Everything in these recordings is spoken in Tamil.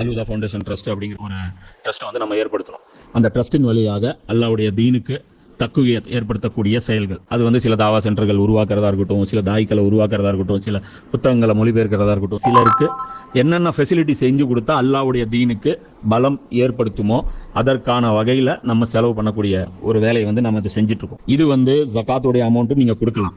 அலுதா ஃபவுண்டேஷன் ட்ரஸ்ட் அப்படிங்கிற ஒரு ட்ரஸ்ட்டை வந்து நம்ம ஏற்படுத்தணும். அந்த ட்ரஸ்ட்டின் வழியாக அல்லாவுடைய தீனுக்கு தக்குவிய ஏற்படுத்தக்கூடிய செயல்கள். அது வந்து சில தாவா சென்டர்கள் உருவாக்குறதா இருக்கட்டும் சில தாய்க்களை உருவாக்குறதா இருக்கட்டும் சில புத்தகங்களை மொழிபெயர்க்கிறதா இருக்கட்டும் சிலருக்கு என்னென்ன ஃபெசிலிட்டி செஞ்சு கொடுத்தா அல்லாவுடைய தீனுக்கு பலம் ஏற்படுத்துமோ அதற்கான வகையில் நம்ம செலவு பண்ணக்கூடிய ஒரு வேலையை வந்து நம்ம இதை செஞ்சுட்ருக்கோம் இது வந்து ஜகாத்துடைய அமௌண்ட்டும் நீங்கள் கொடுக்கலாம்.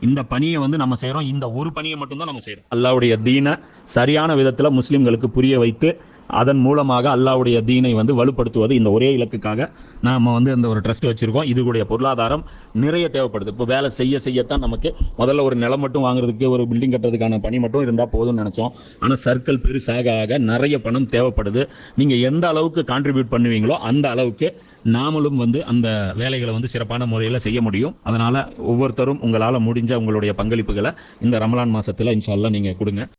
இந்த பணியை வந்து நம்ம செய்கிறோம் இந்த ஒரு பணியை மட்டும்தான் நம்ம செய்கிறோம் அல்லாவுடைய தீனை சரியான விதத்தில் முஸ்லீம்களுக்கு புரிய வைத்து அதன் மூலமாக அல்லாவுடைய தீனை வந்து வலுப்படுத்துவது இந்த ஒரே இலக்குக்காக நாம் வந்து இந்த ஒரு ட்ரஸ்ட் வச்சுருக்கோம். இதுடைய பொருளாதாரம் நிறைய தேவைப்படுது. இப்போ வேலை செய்ய செய்யத்தான் நமக்கு முதல்ல ஒரு நிலம் மட்டும் வாங்குறதுக்கு ஒரு பில்டிங் கட்டுறதுக்கான பணி மட்டும் இருந்தால் போதும்னு நினச்சோம். ஆனால் சர்க்கிள் பெருசாக ஆக நிறைய பணம் தேவைப்படுது. நீங்கள் எந்த அளவுக்கு கான்ட்ரிபியூட் பண்ணுவீங்களோ அந்த அளவுக்கு நாமளும் வந்து அந்த வேலைகளை வந்து சிறப்பான முறையில் செய்ய முடியும். அதனால் ஒவ்வொருத்தரும் உங்களால் முடிஞ்ச உங்களுடைய பங்களிப்புகளை இந்த ரமலான் மாதத்தில் இன்ஷா நீங்கள் கொடுங்க.